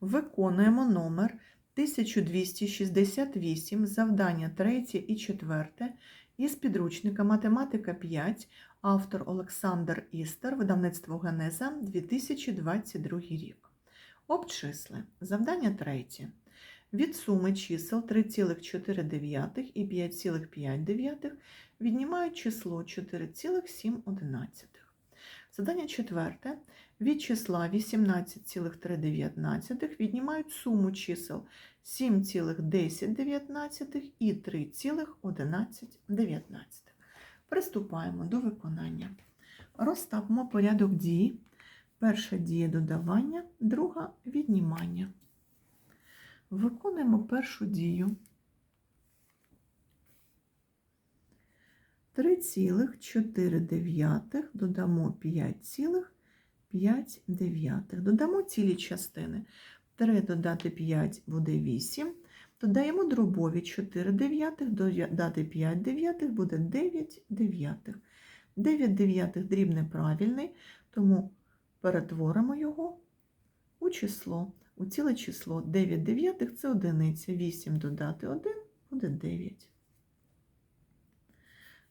Виконуємо номер 1268, завдання 3 і 4 із підручника Математика 5, автор Олександр Істер, видавництво Генеза, 2022 рік. Обчисли. Завдання 3. Від суми чисел 3,4 і 5,5 віднімають число 4,7. Задання четверте. Від числа 18,3 віднімають суму чисел 7,10 і 3,11. Приступаємо до виконання. Розставимо порядок дій. Перша дія додавання, друга віднімання. Виконуємо першу дію. 3,4 додамо 5,5. Додамо цілі частини. 3 додати 5 буде 8. Додаємо дробові 4 дев'ятих, додати 5 дев'ятих буде 9 дев'ятих. 9 дев'ятих дріб неправильний, тому перетворимо його у число. У ціле число 9 дев'ятих це одиниця. 8 додати 1 буде 9.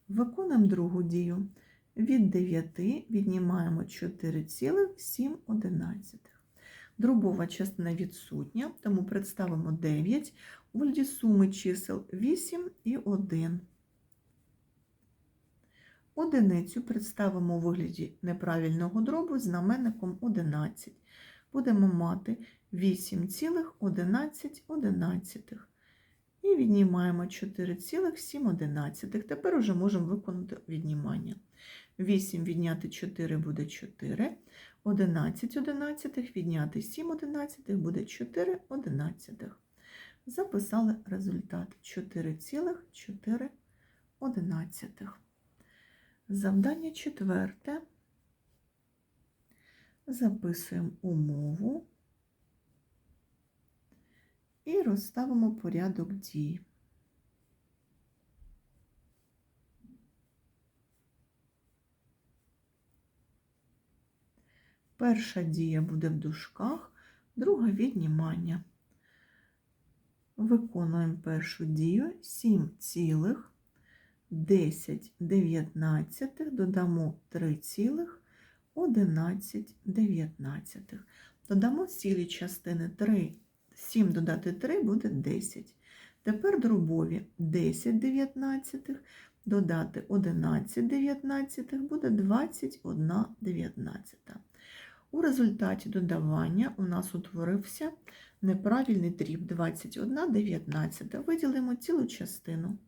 Виконуємо другу дію. Від 9 віднімаємо 4,7. Дробова частина відсутня, тому представимо 9 у вигляді суми чисел 8 і 1. Одиницю представимо у вигляді неправильного дробу з знаменником 11. Будемо мати 8,11. І віднімаємо 4,7. Тепер уже можемо виконати віднімання. 8 відняти 4 буде 4. 11 одинадцятих відняти 7 одинадцятих буде 4 одинадцятих. Записали результат 4,4 одинадцятих. Завдання четверте. Записуємо умову і розставимо порядок дій. Перша дія буде в дужках, друга віднімання. Виконуємо першу дію 7,10 додамо 3,11. Додамо цілі частини 3. 7 додати 3 буде 10. Тепер дробові 10 дев'ятнадцятих, додати 11 дев'ятнадцятих буде 21 дев'ятнадцята. У результаті додавання у нас утворився неправильний дріб 21 19. Виділимо цілу частину.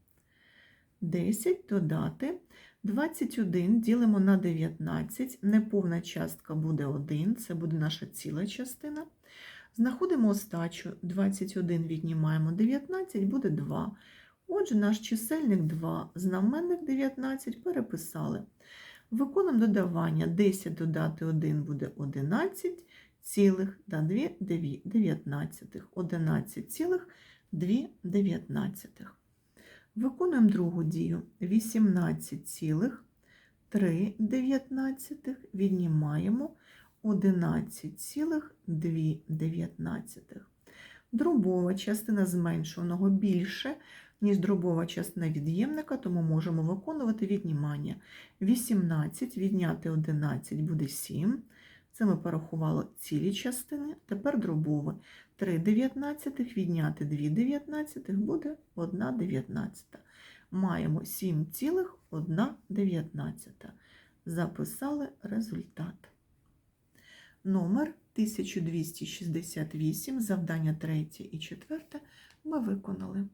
10 додати. 21 ділимо на 19. Неповна частка буде 1, це буде наша ціла частина. Знаходимо остачу. 21 віднімаємо 19, буде 2. Отже, наш чисельник 2, знаменник 19 переписали. Виконуємо додавання 10 додати 1 буде 11 цілих да 2 19. 11 цілих 2 19. Виконуємо другу дію 18 цілих 3 19 віднімаємо 11,2. Дробова частина зменшуваного більше, ніж дробова частина від'ємника, тому можемо виконувати віднімання. 18 відняти 11 буде 7. Це ми порахували цілі частини. Тепер дробове. 3 дев'ятнадцятих відняти 2 дев'ятнадцятих буде 1 дев'ятнадцята. Маємо 7,1. Записали результат. Номер 1268, завдання 3 і 4 ми виконали.